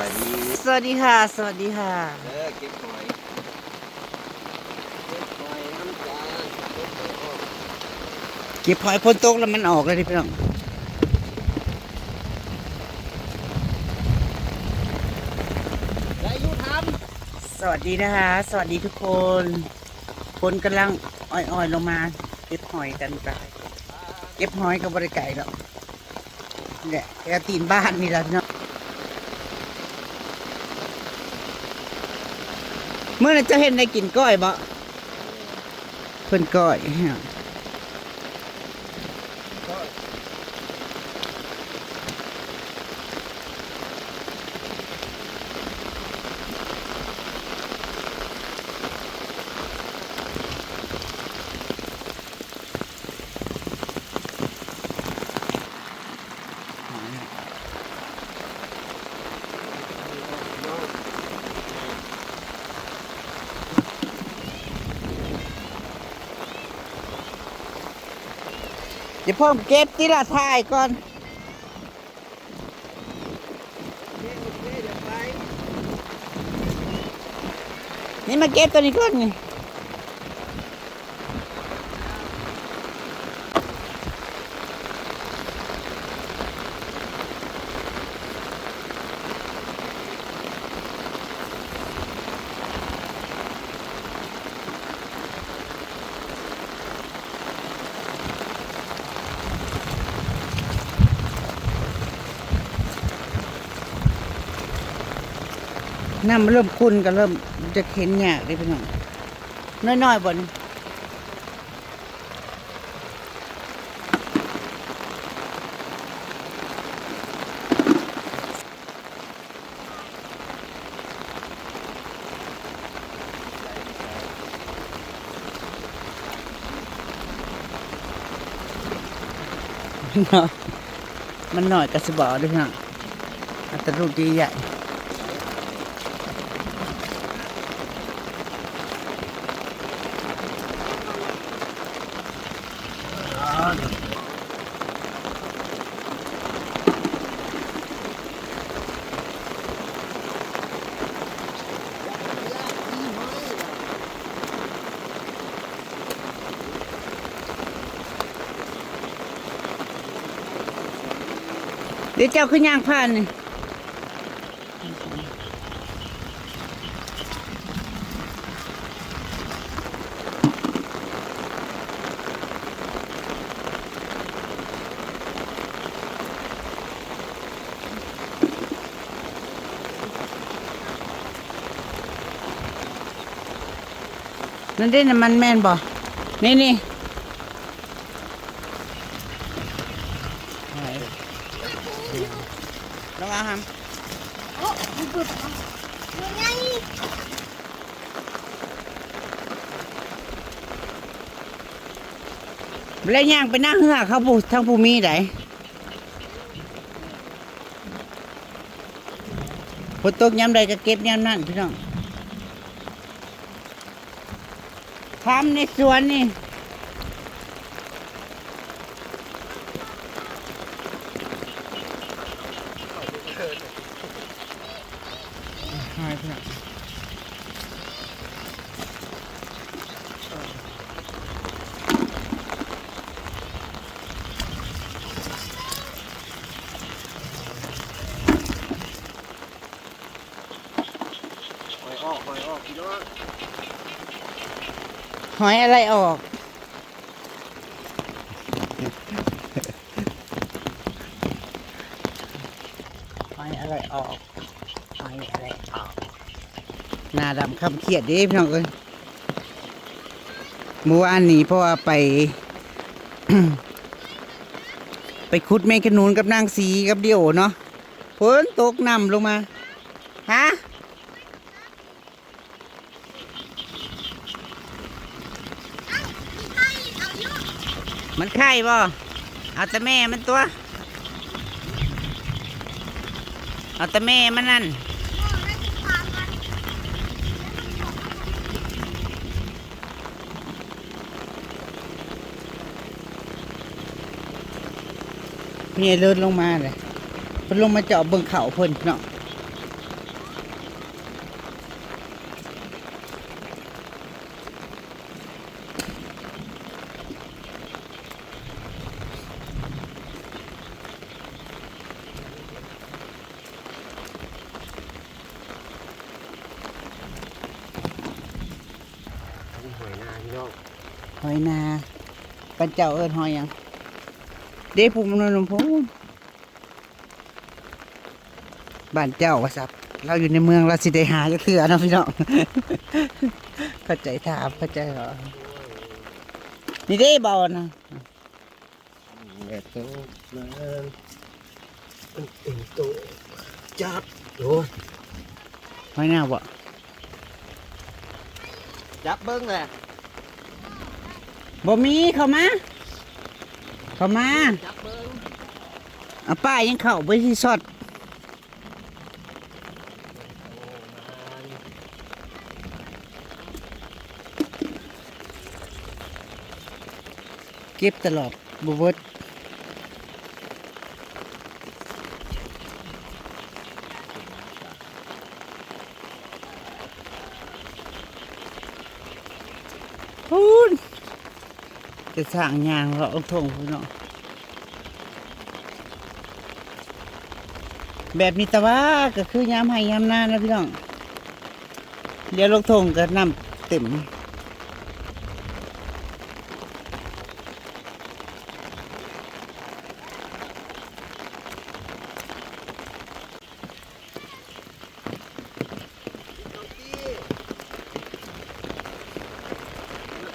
บายดีสวัสดีค่ะ สวัสดีค่ะเออเก็บหอยเก็บหอยน้ำจานเก็บหอยออกเก็บหอยพ้นตกแล้วมันออกเลยพี่น้องได้อยุทสวัสดีนะคะ สวัสดีทุกคน คนกำลังอ่อยๆลงมา เก็บหอยกันไปเก็บหอยกับบริไก่แล้วเนี่ยแกตีนบ้านนี่แหละพี่น้อง เมื่อนั้นจะเห็นได้กินก้อยบ่เพิ่นก้อย เดี๋ยวพ่อมเก็บที่ละทายก่อนนี่มาเก็บตัวนี้ก่อนไง น้ำมันเริ่มขุ่นก็เริ่มจะเห็นยากเลยพี่น้องน้อยๆบนมันหน่อยกระสบอด้วยน้องอัตรูดีใหญ่ เจ้าขึ้นย่างผ่านนี่นั่นได้น้ำมันแม่นบ่นี่นี่ลองเอาหำ แล้วย่างไปหน้าเหือเขาผู้ทั้งผู้มีไดฝนตกย้ำใดก็เก็บย้ำนั่นพี่น้องทำในสวนนี่หายพี่น้อง หอยออกหอยออกพี่น้อง หอยอะไรออก หอยอะไรออก หอยอะไรออก หน้าดำคำเครียดดิพี่น้องเอ้ยเมื่อวานนี้เพราะว่าไป ไปขุดแมงกะนูนกับนางสีกับเดี่ยวเนาะฝนตกน้ำลงมา ฮะ มัน ไข่บ่เอาแต่แม่มันตัว เอาแต่แม่มันนั่นพี่เลินลงมาเลยเพิ่นลงมาเจาะเบิ่งเขาเพิ่นเนาะ จ้าเอิญหอยหยังเด้ภูมินนท์ภูมิบ้านเจ้าว่าสับเราอยู่ในเมืองเราสิได้หาจะเถื่อเนาะพี่น้องเข้าใจถามเข้าใจเหรอนี่เด้เบานะแม่โตมามันเป็นโตจับโอ้ยหอยหน้าบ่จับเบิ้งแหละ บ่มีเข้ามา เข้ามาเอาป้ายังเข้าไปที่สอดเก็บตลอดบ่เบิดพูน จะสร้างยางเราเอาทงพูนเนาะแบบนี้แต่ว่าก็คือยามให้ยามหน้านะพี่น้องเดี๋ยวลงทงก็น้ำเต็ม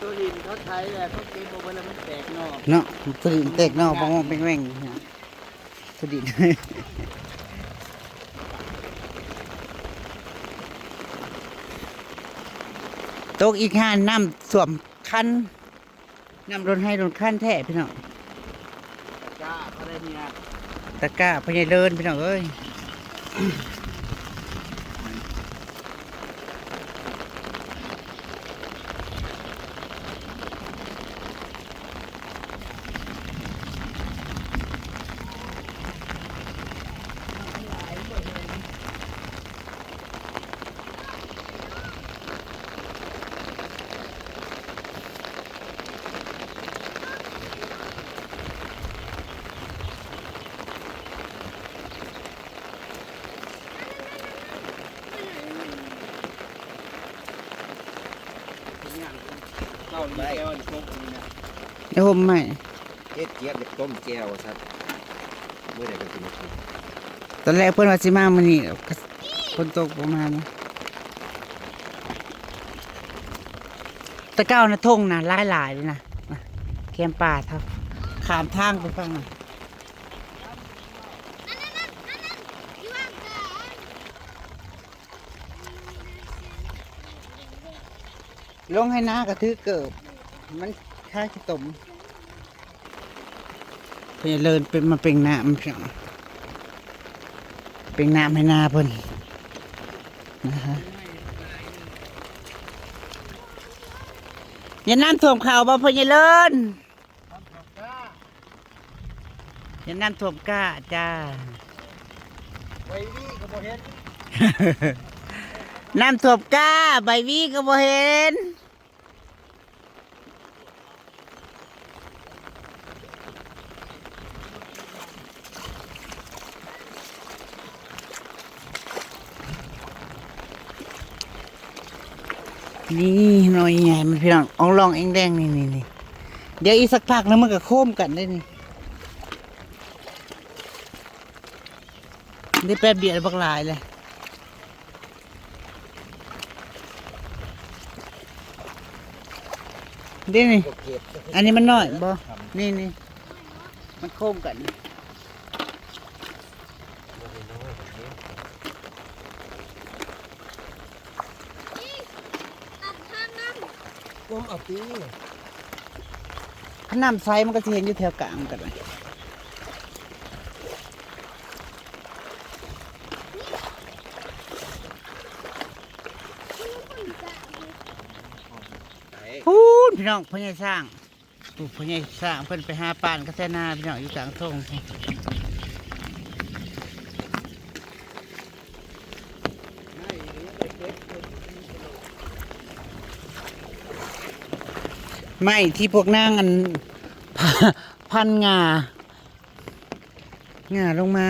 ตัวดินเขาใช้แหละเขาเก็บเอาไว้แล้วมันแตกนอก เนาะตัวดิเตกเนาะบางวงเป็นแหว่งๆนะตัวดินตกอีกห้าน้ำสวมคันน้ำรนให้รนคันแท้พี่น้องจ้าเขาได้เนี่ยตะก้าพญายเลินพี่น้องเอ้ยาลีแก้วนี่พวกนี้นะเดี๋ยวผมใหม่เฮ็ดเจี๊ยบเด็กต้มแก้วครับเมื่อใดก็กินกินตอนแรกเพื่อนว่าสิมามันนี่คนตกประมาณนี้ตะเก้านะทงนะหลายหลายๆเลยนะมาแคมป่าเท่าขามทางไปฟังหน่อย ลงให้น้ากระทือเกิบ มันค่าขตมเพื่อเลินเป็นมาเป็นน้ำเพียงเป็นน้ำให้นาเพิ่นนะฮะอย่าน้ำท่วมข่าวบ่เพิ่นอย่าเลินอย่าน้ำท่วมก้าจ้าไว้นี่ก็บ่เฮ็ดน้ำท่วมก้าใบวีก็บ่เห็น นี่หน่อยใหญ่มันพี่น้องเอาลองเองแดงนี่นี่นี่เดี๋ยวอีกสักพักแล้วมันก็โค้มกันได้นี่ได้แป๊บเดียวบักลายเลยเดี๋ยวนี่อันนี้มันน้อยบ่นี่นี่มันโค้มกันก้ เอาตีถ้าน้ำใสมันก็จะเห็นอยู่แถวกลางกันเลยไหนพูนพี่น้องพ่อใหญ่สร้างปู่พ่อใหญ่สร้างเพิ่นไปหาปานกระแสนาพี่น้องอยู่กลางทง ไม่ที่พวกนั่งอันพันงางาลงมา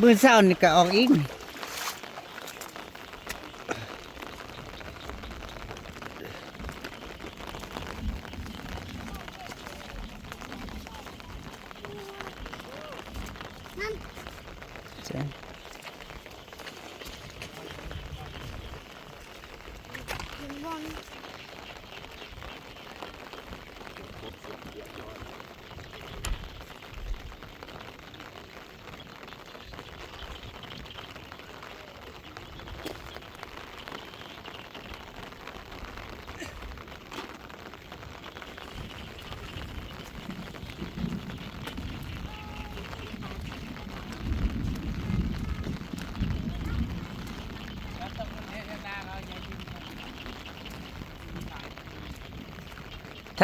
บื้อเศร้านี่ก็ออกอีก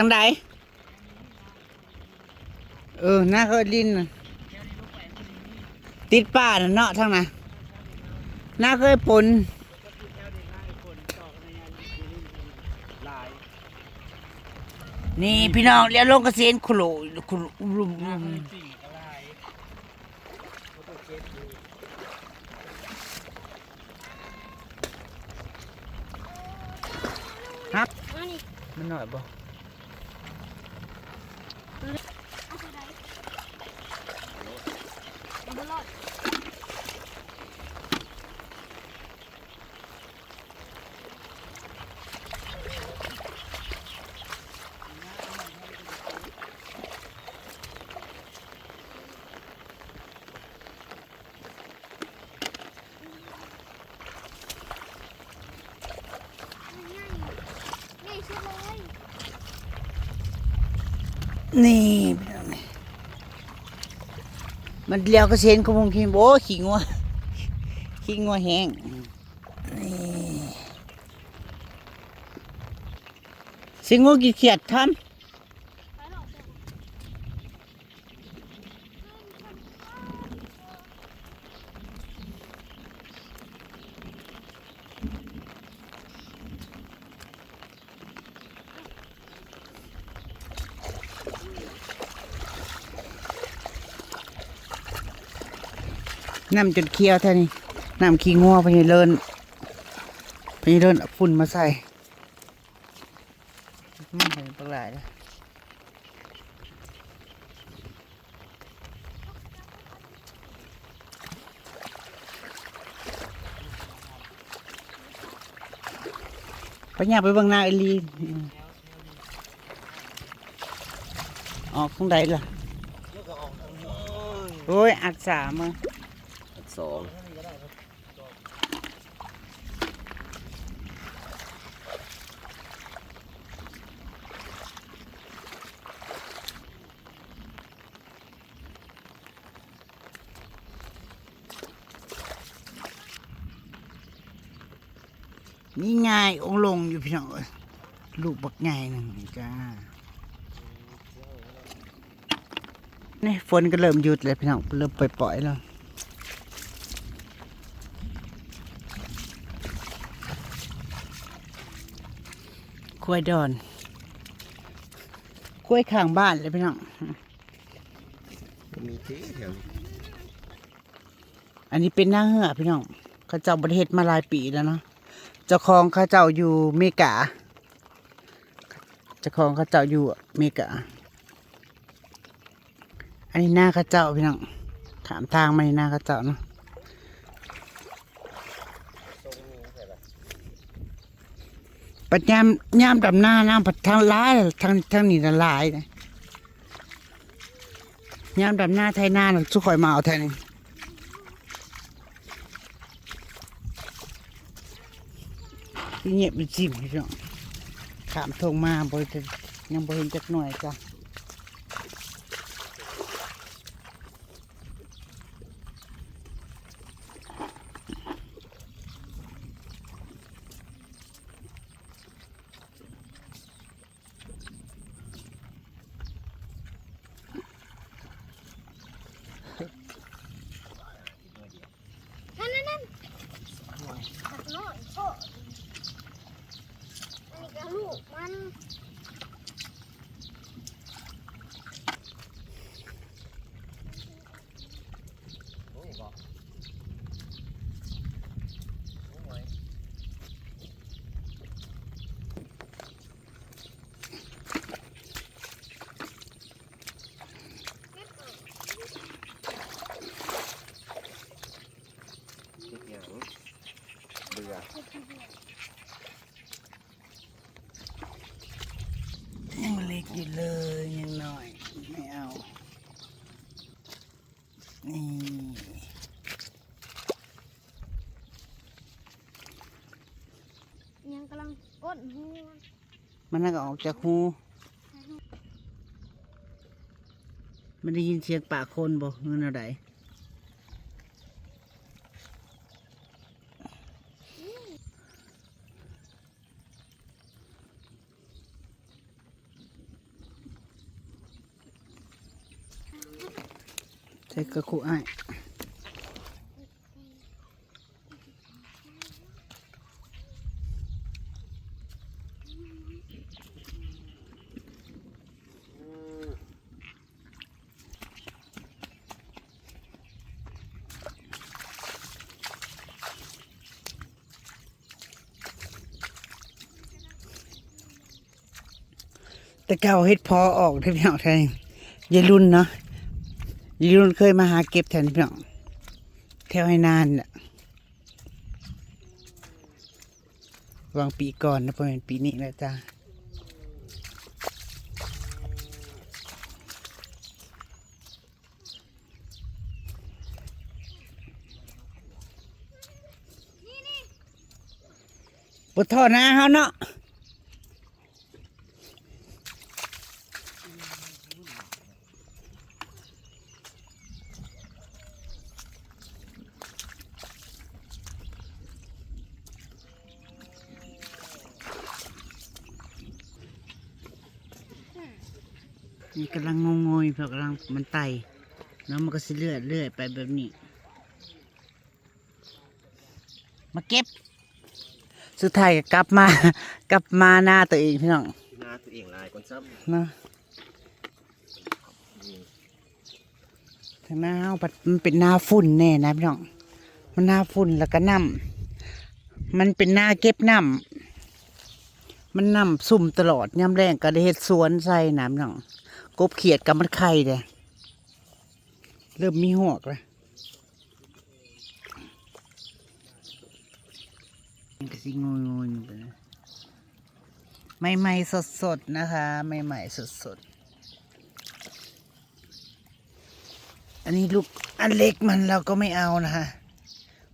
ทางใดเออหน้าเขาลินติดป่าเนาะทางน่ะหน้าเคยปนนี่พี่น้องเลี้ยวลงกระเซ็นคุโลคุโลรุมรุมครับมันหน่อยบ่ นี่ มันเลี้ยวกระเซ็นขมงขี้โอ้ขี้งัวขี้งัวแห้งสิงูกี่เขียดทำ ไปหรอกเดี๋ยว น้ำจนเคี้ยวเท่นี้น้ำขี้งัวพญเลินพญเลินเอาฝุ่นมาใส่ไม่เห็นปลาไหลเลยไปหยาไปบางหน้าเอลีออกข้างใดล่ะแล้วก็อโอ้ยอัดสามมา สองนี่ไงองลงอยู่พี่น้องลูกบักใหญ่หนึ่งจ้านี่ฝนก็เริ่มหยุดเลยพี่น้องเริ่มปล่อยๆแล้ว กล้วยดอน กล้วยข้างบ้านเลยพี่น้อง มีที่แถวนี้อันนี้เป็นหน้าเหือพี่น้องเขาเจ้าประเทศมาหลายปีแล้วเนาะเจ้าของเขาเจ้าอยู่อเมริกาเจ้าของเขาเจ้าอยู่อเมริกาอันนี้หน้าเขาเจ้าพี่น้องถามทางมาในหน้าเขาเจ้าเนาะ ตรงนี้ใช่ปะ ปัจยามยามดำหน้าน้ำปัดทางลายทางทางนี้นะลายนะยามดำหน้าไทยหน้าน่ะสุขอยมาเอาแทนนี่เงียบไปจิ้มพี่น้องขามทงมาบริยังบริเห็นจักหน่อยจ้ะ One. กำลังอ้นหัวมันน่าก็ออกจากหูมันได้ยินเสียงปากคนบ่เงินอะไรใส่กระคุไอ้ แต่เก่าเฮ็ดพอออกได้พี่น้องแทนยายรุ่นเนาะยายรุ่นเคยมาหาเก็บแทนพี่น้องแถวให้นานน่ะวางปีก่อนนะเพราะเป็นปีนี้แล้วจ้าปวดท่อหนะเขาเนาะ นี่กำลังงงงๆเพราะกำลังมันไต่แล้วมันก็สิเลื่อยเลื่อยไปแบบนี้ มาเก็บ สุดท้ายก็กลับมา กลับมาหน้าตัวเองพี่น้องที่นาตัวเองลายก่อนซ้เนาะำนี่ทางหน้าเฮาบัดมันเป็นหน้าฝุ่นแน่นะพี่น้อง มันหน้าฝุ่นแล้วก็น้ำมันเป็นหน้าเก็บน้ำมันน้ำซุ่มตลอดย่ำแรงก็ได้เฮ็ดสวนใส่น้ำพี่น้อง กบเขียดกับมันไข่เลยเริ่มมีหอกแล้วมันก็สิงงงไปใหม่ๆสดๆนะคะ ใหม่ๆสดๆ อันนี้ลูกอันเล็กมันเราก็ไม่เอานะฮะ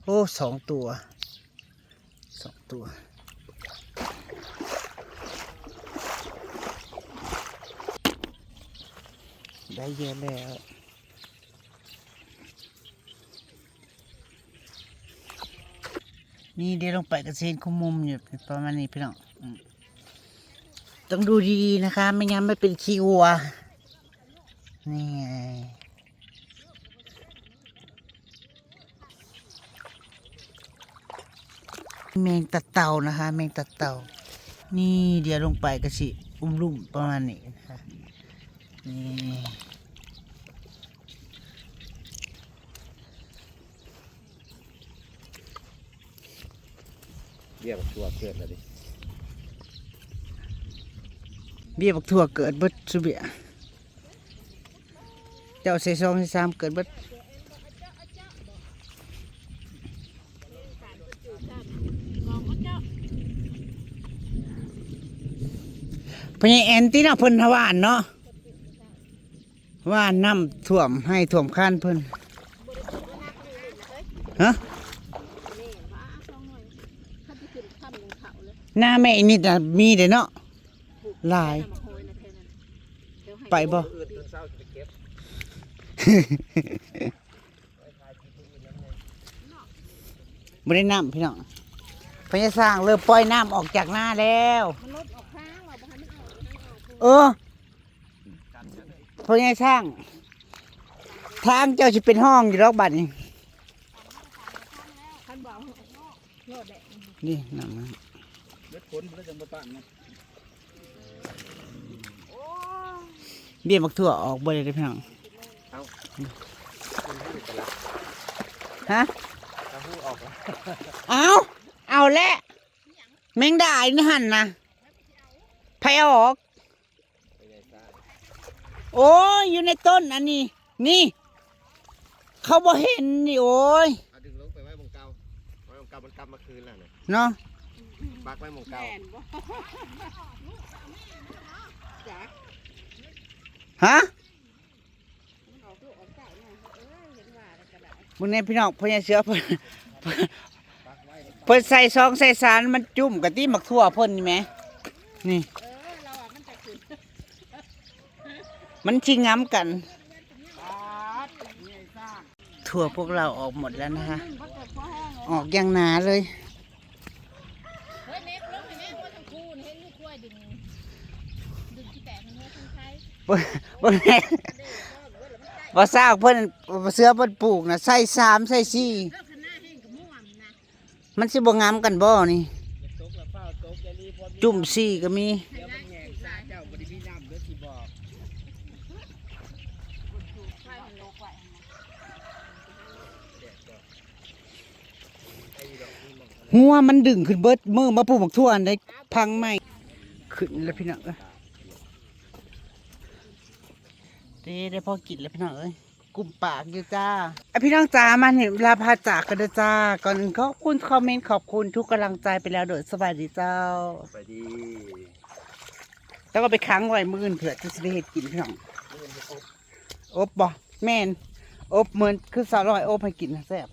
โอ้สองตัว สองตัว ได้เยอะแล้ว นี่เดี๋ยวลงไปกระเซ็นคุมมุมอยู่ประมาณนี้พี่น้องต้องดูดีๆนะคะ ไม่งั้นไม่เป็นขี้วัว นี่ไงแมงตัดเต่านะคะ แมงตัดเต่า นี่เดี๋ยวลงไปก็สิ อุ้มลุ่มประมาณนี้นะคะ เบี้ยบักชัวเกิดแล้วดิเบี้ยบักทั่วเกิดเบิดสุเบียเจ้าเซซองเซซามเกิดเบิดพญาแอนตีน่ะเพิ่นทวานเนาะ ว่าน้ำท่วมให้ท่วมคันเพิ่นฮะหน้าแม่นี่น่มีเด้เนาะหลาย ไปบ่อื่นตื่นเช้าจะไปเก็บไม่ได้น้ำพี่น้องพญาสร้างเริ่มปล่อยน้ำออกจากหน้าแล้วมันลดออ กข้างว่าบ่ให้มันอใหญาสร้าง ทางเจ้าจะเป็นห้องอยู่รอกบัดนี่คันบอกโลดแดงนี่น้ำมันเล็ดผลเพื่อจังบ่ปานนะเบี้ยบักทั่วออกบ่ได้เลยพี่น้องฮะเอาเอาและแมงดาอีนี่หันนะไผออก โอ้ยอยู่ในต้นอันนี้ นี่ เขาบ่เห็นนี่โอ้ยเอาดึงลงไปไว้บนเก่าไว้บนเก่ากับมันกลับมาคืนแล้วเนี่ยเนาะปักไว้หมองเก่าแม่นบ่จ้ะฮะมันออกลูกออกเต่าเนี่ยเอ้ยเห็นว่าแล้วก็ได้มึงเนี่ยพี่น้องพญาเสือเพิ่นปักไว้เพิ่นใส่ซองใส่สารมันจุ่มกะติหมักทั่วเพิ่นนี่แหมนี่ เออเราอะมันจะขึ้น มันชิงง้ำกันทั่วพวกเราออกหมดแล้วนะคะ ออกอย่างหนาเลย บ่บ่เห็นลูกกล้วยดึงดึงที่แตกมันเนื้อทั้งไทยบ่บ่แม่นบ่ซากเพิ่นเสื้อเพิ่นปลูกน่ะใส่สามใส่สี่แล้วข้างหน้าแห้งกับม่วงนะมันสิบ่งามกันบ่นี่ จุ่มสี่ก็มี เดี๋ยวมันแหงซาเจ้าบริมีน้ำเด้อสิบอก ไฟมันโลกไว้ไอ้ดอกนี่มันหัวมันดึงขึ้นเบิดมือมาปลูกหมักทั่วอันได้พังไหมขึ้นแล้วพี่น้องเอ้ยเด้ได้พอกินแล้วพี่น้องเอ้ยกลุ่มปากอยู่จ้าอะพี่น้องจ้ามาเห็นเวลาพาจากกันเด้อจ้า ก่อนอื่นขอบคุณคอมเมนต์ขอบคุณทุกกำลังใจไปแล้วเด้อสวัสดีเจ้าไปดี แล้วก็ไปค้างไว้มื้ออื่นเผื่อจะสิได้เฮ็ดกินพี่น้อง อบบ่แม่นอบเหมือนคือสาวลอยอบให้กินนะแซ่บ